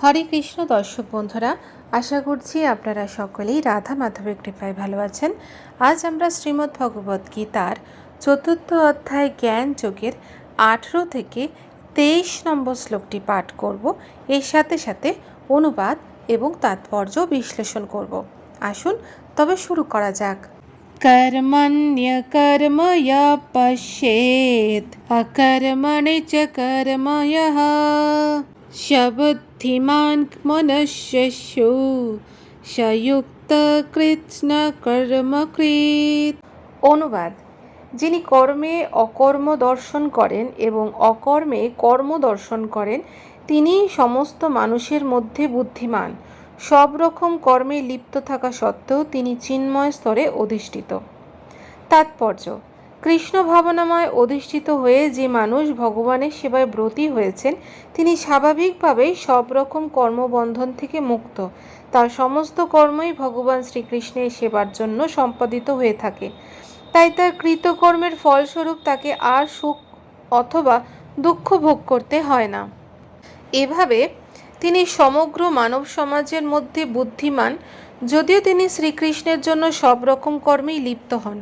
হরে কৃষ্ণ দর্শক বন্ধুরা আশা করছি আপনারা সকলেই রাধা মাধবের কৃপায় ভালো আছেন আজ আমরা শ্রীমদ্ ভগবদ্ গীতার চতুর্থ অধ্যায় জ্ঞান যোগের আঠেরো থেকে তেইশ নম্বর শ্লোকটি পাঠ করব এর সাথে সাথে অনুবাদ এবং তাৎপর্য বিশ্লেষণ করব আসুন তবে শুরু করা যাক कर्मण्यकर्म य पश्येत् अकर्मणि च कर्म यः शबुद्धिमान् मनुष्यस्यु সয়ুক্তকৃৎস্নকর্মকৃৎ অনুবাদ যিনি কর্মে অকর্ম দর্শন করেন এবং অকর্মে কর্ম দর্শন করেন তিনি সমস্ত মানুষের মধ্যে বুদ্ধিমান সব রকম কর্মে লিপ্ত থাকা সত্ত্বেও তিনি চিন্ময় স্তরে অধিষ্ঠিত তাৎপর্য কৃষ্ণ ভাবনাময় অধিষ্ঠিত হয়ে যে মানুষ ভগবানের সেবায় ব্রতী হয়েছেন, তিনি স্বাভাবিকভাবেই সব রকম কর্মবন্ধন থেকে মুক্ত। তার সমস্ত কর্মই ভগবান শ্রীকৃষ্ণের সেবার জন্য সম্পাদিত হয়ে থাকে। তাই তার কৃতকর্মের ফলস্বরূপ তাকে আর সুখ অথবা দুঃখ ভোগ করতে হয় না। এভাবে তিনি সমগ্র মানব সমাজের মধ্যে বুদ্ধিমান, যদিও তিনি শ্রীকৃষ্ণের জন্য সব রকম কর্মেই লিপ্ত হন।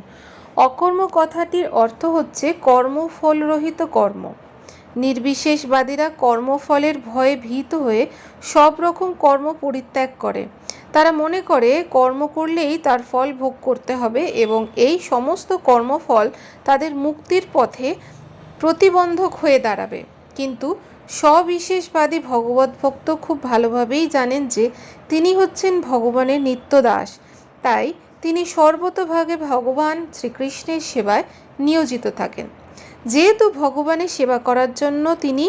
অকর্ম কথাটির অর্থ হচ্ছে কর্মফলরহিত কর্ম। নির্বিশেষবাদীরা কর্মফলের ভয়ে ভীত হয়ে সব রকম কর্ম পরিত্যাগ করে। তারা মনে করে, কর্ম করলেই তার ফল ভোগ করতে হবে এবং এই সমস্ত কর্মফল তাদের মুক্তির পথে প্রতিবন্ধক হয়ে দাঁড়াবে। কিন্তু সবিশেষবাদী ভগবত ভক্ত খুব ভালোভাবেই জানেন যে তিনি হচ্ছেন ভগবানের নিত্য দাস। তাই তিনি সর্বতভাগে ভগবান শ্রীকৃষ্ণের সেবায় নিয়োজিত থাকেন। যেহেতু ভগবানের সেবা করার জন্য তিনি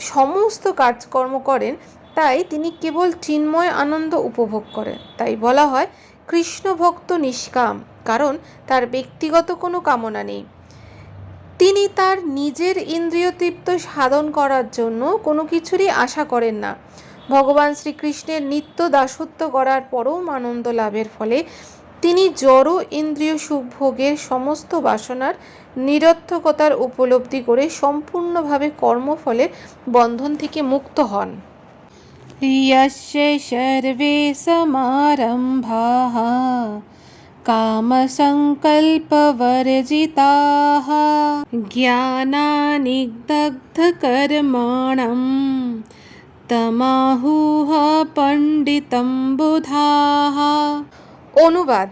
সমস্ত কাজকর্ম করেন, তাই তিনি কেবল চিন্ময় আনন্দ উপভোগ করেন। তাই বলা হয় কৃষ্ণ ভক্ত নিষ্কাম, কারণ তার ব্যক্তিগত কোনো কামনা নেই। তিনি তার নিজের ইন্দ্রিয় তৃপ্ত সাধন করার জন্য কোনো কিছুরই আশা করেন না। ভগবান শ্রীকৃষ্ণের নিত্য দাসত্ব করার পরম আনন্দ লাভের ফলে তিনি জড় ইন্দ্রিয় সুভোগের সমস্ত বাসনার নিরর্থকতার উপলব্ধি করে সম্পূর্ণভাবে কর্মফলের বন্ধন থেকে মুক্ত হন यस्य सर्वे समारम्भाः कामसङ्कल्पवर्जिताः ज्ञानानिग्धकर्माणं তমাহুহ পণ্ডিতম বুধাহ অনুবাদ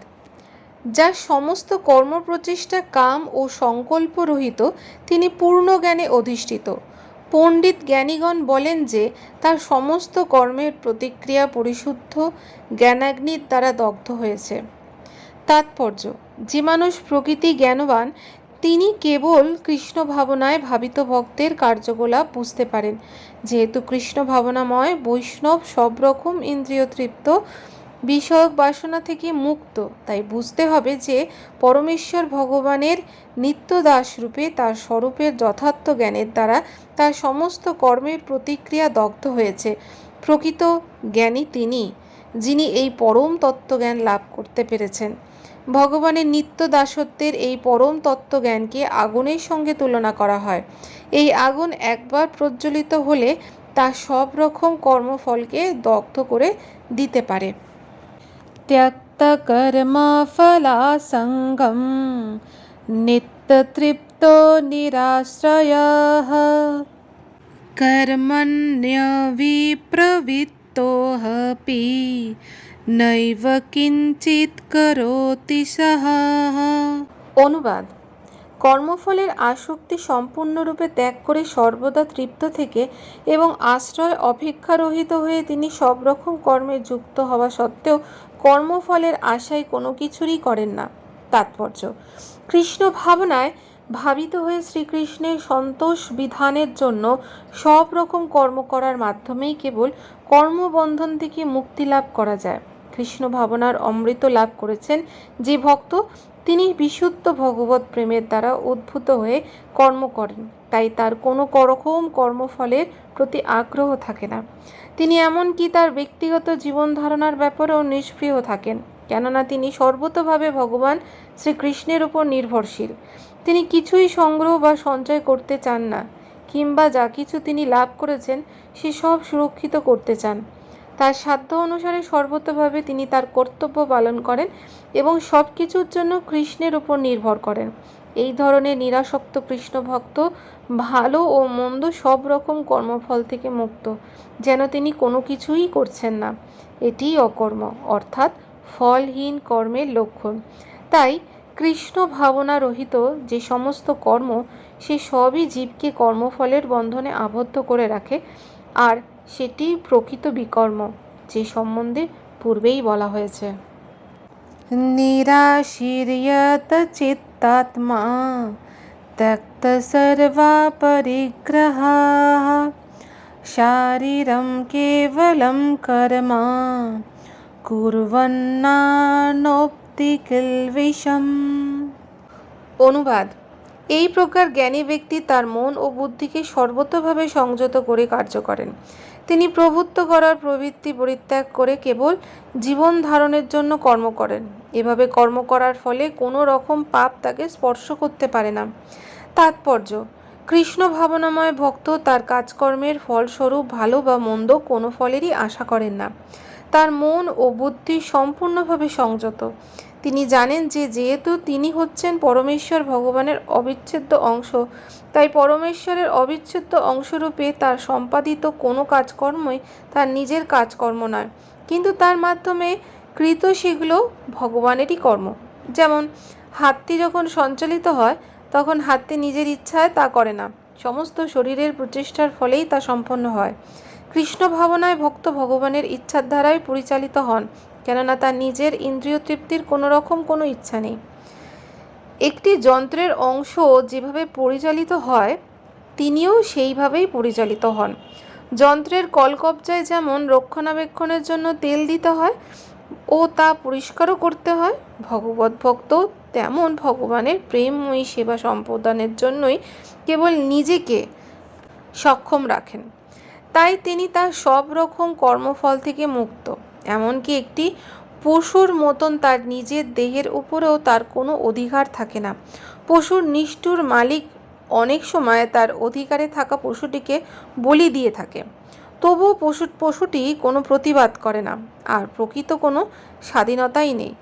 যা সমস্ত কর্মপ্রচেষ্টা কাম ও সংকল্প রহিত তিনি পূর্ণ জ্ঞানে অধিষ্ঠিত। পণ্ডিত জ্ঞানীগণ বলেন যে, তার সমস্ত কর্মের প্রতিক্রিয়া পরিশুদ্ধ জ্ঞানাগ্নির দ্বারা দগ্ধ হয়েছে। তাৎপর্য, যে মানুষ প্রকৃতি জ্ঞানবান, তিনি কেবল কৃষ্ণ ভাবনায় ভাবিত ভক্তের কার্যকলাপ বুঝতে পারেন। যেহেতু কৃষ্ণ ভাবনাময়, বৈষ্ণব সব রকম ইন্দ্রিয় তৃপ্ত বিষয়ক বাসনা থেকে মুক্ত। তাই বুঝতে হবে যে পরমেশ্বর ভগবানের নিত্য দাস রূপে তার স্বরূপের যথার্থ জ্ঞানের দ্বারা তার সমস্ত কর্মের প্রতিক্রিয়া দগ্ধ হয়েছে। প্রকৃত জ্ঞানী তিনি, যিনি এই পরম তত্ত্বজ্ঞান লাভ করতে পেরেছেন। ভগবানের নিত্য দাসত্বের এই পরম তত্ত্বজ্ঞানকে আগুনের সঙ্গে তুলনা করা হয়। এই আগুন একবার প্রজ্বলিত হলে তা সব রকম কর্মফলকে দগ্ধ করে দিতে পারে। त्यक्तकर्मफलासङ्गं नित्यतृप्तो निराश्रयः कर्मण्यविप्रवृत्तोऽपि নৈব কিঞ্চিত করোতি সাহা অনুবাদ কর্মফলের আসক্তি সম্পূর্ণরূপে ত্যাগ করে সর্বদা তৃপ্ত থেকে এবং আশ্রয় অপেক্ষারহিত হয়ে তিনি সব রকম কর্মে যুক্ত হওয়া সত্ত্বেও কর্মফলের আশায় কোনো কিছুরই করেন না। তাৎপর্য। কৃষ্ণ ভাবনায় ভাবিত হয়ে শ্রীকৃষ্ণের সন্তোষ বিধানের জন্য সব রকম কর্ম করার মাধ্যমেই কেবল কর্মবন্ধন থেকে মুক্তি লাভ করা যায়। কৃষ্ণ ভাবনার অমৃত লাভ করেছেন যে ভক্ত তিনি বিশুদ্ধ ভগবত প্রেমের দ্বারা উদ্ভূত হয়ে কর্ম করেন। তাই তার কোনো রকম কর্মফলের প্রতি আগ্রহ থাকে না। তিনি এমনকি তার ব্যক্তিগত জীবন ধারণার ব্যাপারেও নিষ্প্রিয় থাকেন, কেননা তিনি সর্বতভাবে ভগবান শ্রীকৃষ্ণের উপর নির্ভরশীল। তিনি কিছুই সংগ্রহ বা সঞ্চয় করতে চান না, কিংবা যা কিছু তিনি লাভ করেছেন, সে সব সুরক্ষিত করতে চান। তার সাধ্য অনুসারে সর্বতভাবে তিনি তার কর্তব্য পালন করেন এবং সব কিছুর জন্য কৃষ্ণের উপর নির্ভর করেন। এই ধরনের নিরাসক্ত কৃষ্ণ ভক্ত ভালো ও মন্দ সব রকম কর্মফল থেকে মুক্ত, যেন তিনি কোনো কিছুই করছেন না। এটিই অকর্ম, অর্থাৎ ফলহীন কর্মের লক্ষণ। তাই কৃষ্ণ ভাবনা রহিত যে সমস্ত কর্ম, সে সবই জীবকে কর্মফলের বন্ধনে আবদ্ধ করে রাখে। আর সেটি প্রকৃত বিকর্ম যে সম্বন্ধে পূর্বেই বলা হয়েছে নিরাশির্যত চিত্তাত্মা त्यक्त सर्वा परिग्रहाः शारीरं केवलं कर्म কুর্বন্নানোপ্তি কিলবিষম অনুবাদ এই প্রকার জ্ঞানী ব্যক্তি তার মন ও বুদ্ধিকে সর্বতভাবে সংযত করে কার্য করেন তিনি প্রভুত্ব করার প্রবৃত্তি পরিত্যাগ করে কেবল জীবন ধারণের জন্য কর্ম করেন। এভাবে কর্ম করার ফলে কোনো রকম পাপ তাকে স্পর্শ করতে পারে না। তাৎপর্য, কৃষ্ণ ভাবনাময় ভক্ত তার কাজকর্মের ফলস্বরূপ ভালো বা মন্দ কোনো ফলেরই আশা করেন না। তার মন ও বুদ্ধি সম্পূর্ণভাবে সংযত। তিনি জানেন যে যেহেতু তিনি হচ্ছেন পরমেশ্বর ভগবানের অবিচ্ছেদ্য অংশ, তাই পরমেশ্বরের অবিচ্ছেদ্য অংশরূপে তার সম্পাদিত কোনো কাজকর্মই তার নিজের কাজকর্ম নয়। কিন্তু তার মাধ্যমে কৃত সেগুলো ভগবানেরই কর্ম। যেমন, হাতটি যখন সঞ্চালিত হয়, তখন হাতটি নিজের ইচ্ছায় তা করে না। সমস্ত শরীরের প্রচেষ্টার ফলেই তা সম্পন্ন হয়। কৃষ্ণ ভাবনায় ভক্ত ভগবানের ইচ্ছার দ্বারাই পরিচালিত হন। কেননা তার নিজের ইন্দ্রিয় তৃপ্তির কোনো রকম কোনো ইচ্ছা নেই। একটি যন্ত্রের অংশ যেভাবে পরিচালিত হয়, তিনিও সেইভাবেই পরিচালিত হন। যন্ত্রের কলকবজায় যেমন রক্ষণাবেক্ষণের জন্য তেল দিতে হয় ও তা পরিষ্কারও করতে হয়, ভগবত ভক্ত তেমন ভগবানের প্রেমময়ী সেবা সম্প্রদানের জন্যই কেবল নিজেকে সক্ষম রাখেন। তাই তিনি তার সব রকম কর্মফল থেকে মুক্ত। এমনকি একটি পশুর মতন তার নিজের দেহের উপরেও তার কোনো অধিকার থাকে না। পশুর নিষ্ঠুর মালিক অনেক সময় তার অধিকারে থাকা পশুটিকে বলি দিয়ে থাকে। তবুও পশু, পশুটি কোনো প্রতিবাদ করে না, আর প্রকৃত কোনো স্বাধীনতাই নেই।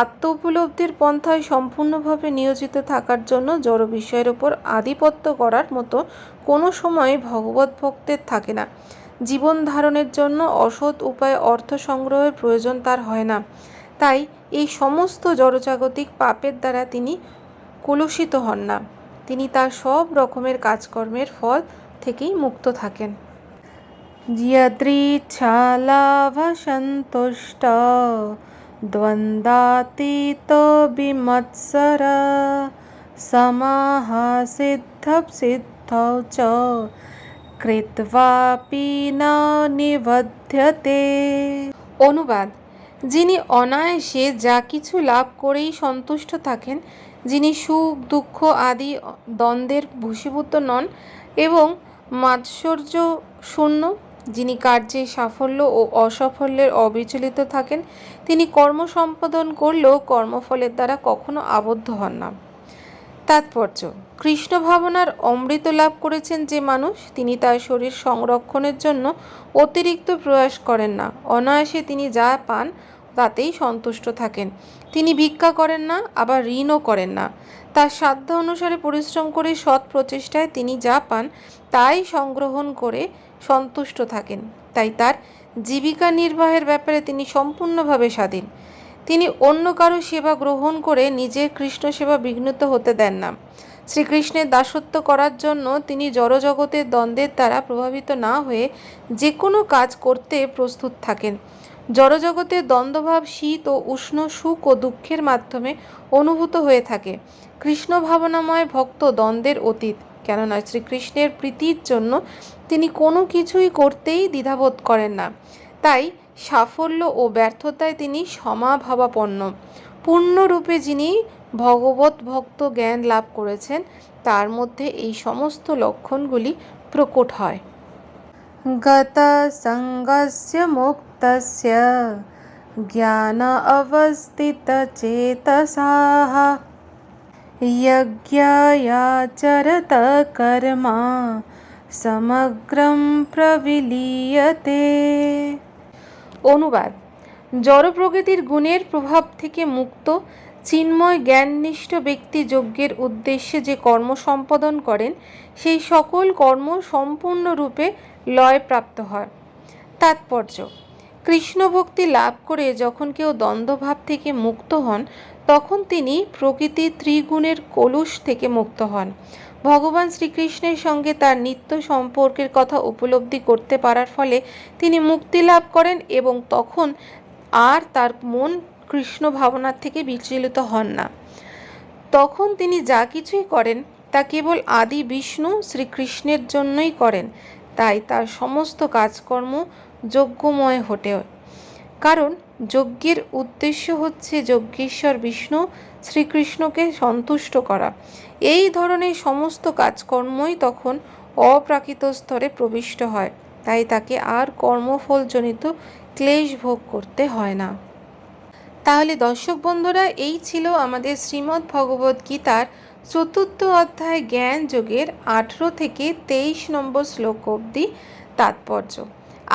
আত্ম উপলব্ধির পন্থায় সম্পূর্ণভাবে নিয়োজিত থাকার জন্য জড় বিষয়ের উপর আধিপত্য করার মতো কোনো সময় ভগবত ভক্তের থাকে না। জীবন ধারণের জন্য অসৎ উপায়ে অর্থ সংগ্রহের প্রয়োজন তার হয় না। তাই এই সমস্ত জড়জাগতিক পাপের দ্বারা তিনি কলুষিত হন না। তিনি তার সব রকমের কাজকর্মের ফল থেকেই মুক্ত থাকেন। জিয়দৃচ্ছালাভসন্তুষ্ট দ্বন্দ্বাতীত বিমৎসর সমাহ সিদ্ধ সিদ্ধ চ কৃত্বাপি না নিবধ্যতে অনুবাদ। যিনি অনায়াসে যা কিছু লাভ করেই সন্তুষ্ট থাকেন, যিনি সুখ, দুঃখ আদি দ্বন্দ্বের ভূষীভূত নন এবং মাৎসর্য শূন্য, যিনি কার্যে সাফল্য ও অসাফল্যের অবিচলিত থাকেন, তিনি কর্ম সম্পাদন করলেও কর্মফলের দ্বারা কখনো আবদ্ধ হন না। তাৎপর্য। কৃষ্ণ ভাবনার অমৃত লাভ করেছেন যে মানুষ, তিনি তার শরীর সংরক্ষণের জন্য অতিরিক্ত প্রয়াস করেন না। অনায়াসে তিনি যা পান, তাতেই সন্তুষ্ট থাকেন। তিনি ভিক্ষা করেন না, আবার ঋণও করেন না। তার সাধ্য অনুসারে পরিশ্রম করে সৎ প্রচেষ্টায় তিনি যা পান, তাই সংগ্রহণ করে সন্তুষ্ট থাকেন। তাই তার জীবিকা নির্বাহের ব্যাপারে তিনি সম্পূর্ণভাবে স্বাধীন। তিনি অন্য কারও সেবা গ্রহণ করে নিজের কৃষ্ণ সেবা বিঘ্নিত হতে দেন না। শ্রীকৃষ্ণের দাসত্ব করার জন্য তিনি জড়জগতের দ্বন্দ্বের দ্বারা প্রভাবিত না হয়ে যে কোনো কাজ করতে প্রস্তুত থাকেন। জড়জগতের দ্বন্দ্বভাব শীত ও উষ্ণ সুখ ও দুঃখের মাধ্যমে অনুভূত হয়ে থাকে। কৃষ্ণ ভাবনাময় ভক্ত দ্বন্দ্বের অতীত, কেননা শ্রীকৃষ্ণের প্রীতির জন্য তিনি কোনো কিছুই করতেই দ্বিধাবোধ করেন না। তাই সাফল্য ও ব্যর্থতায় তিনি সমাভাবাপন্ন পূর্ণরূপে যিনি ভগবত ভক্ত জ্ঞান লাভ করেছেন তার মধ্যে এই সমস্ত লক্ষণগুলি প্রকট হয় গতসঙ্গস্য মুক্তস্য জ্ঞান অবস্থিতচেতসাः यज्ञयाचरत कर्मा সমগ্রম প্রবিলীয়তে অনুবাদ। জড় প্রকৃতির গুণের প্রভাব থেকে মুক্ত, চিন্ময়, জ্ঞাননিষ্ঠ ব্যক্তি যজ্ঞের উদ্দেশ্যে যে কর্ম সম্পাদন করেন, সেই সকল কর্ম সম্পূর্ণরূপে লয়প্রাপ্ত হয়। তাৎপর্য কৃষ্ণ ভক্তি লাভ করে যখন কেউ দ্বন্দ্বভাব থেকে মুক্ত হন, তখন তিনি প্রকৃতি ত্রিগুণের কলুষ থেকে মুক্ত হন। ভগবান শ্রীকৃষ্ণের সঙ্গে তার নিত্য সম্পর্কের কথা উপলব্ধি করতে পারার ফলে তিনি মুক্তি লাভ করেন এবং তখন আর তার মন কৃষ্ণ ভাবনার থেকে বিচলিত হন না। তখন তিনি যা কিছুই করেন, তা কেবল আদি বিষ্ণু শ্রীকৃষ্ণের জন্যই করেন। তাই তার সমস্ত কাজকর্ম যজ্ঞময় হটে কারণ, যজ্ঞের উদ্দেশ্য হচ্ছে যজ্ঞেশ্বর বিষ্ণু শ্রীকৃষ্ণকে সন্তুষ্ট করা। এই ধরনের সমস্ত কাজকর্মই তখন অপ্রাকৃত স্তরে প্রবিষ্ট হয়। তাই তাকে আর কর্মফলজনিত ক্লেশ ভোগ করতে হয় না। তাহলে দর্শক বন্ধুরা, এই ছিল আমাদের শ্রীমদ্ ভগবদ গীতার চতুর্থ অধ্যায় জ্ঞান যোগের আঠেরো থেকে তেইশ নম্বর শ্লোক অবধি তাৎপর্য।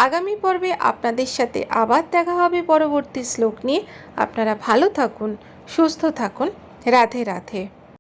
আগামী পর্বে আপনাদের সাথে আবার দেখা হবে পরবর্তী শ্লোক নিয়ে। আপনারা ভালো থাকুন। সুস্থ থাকুন। রাধে রাধে।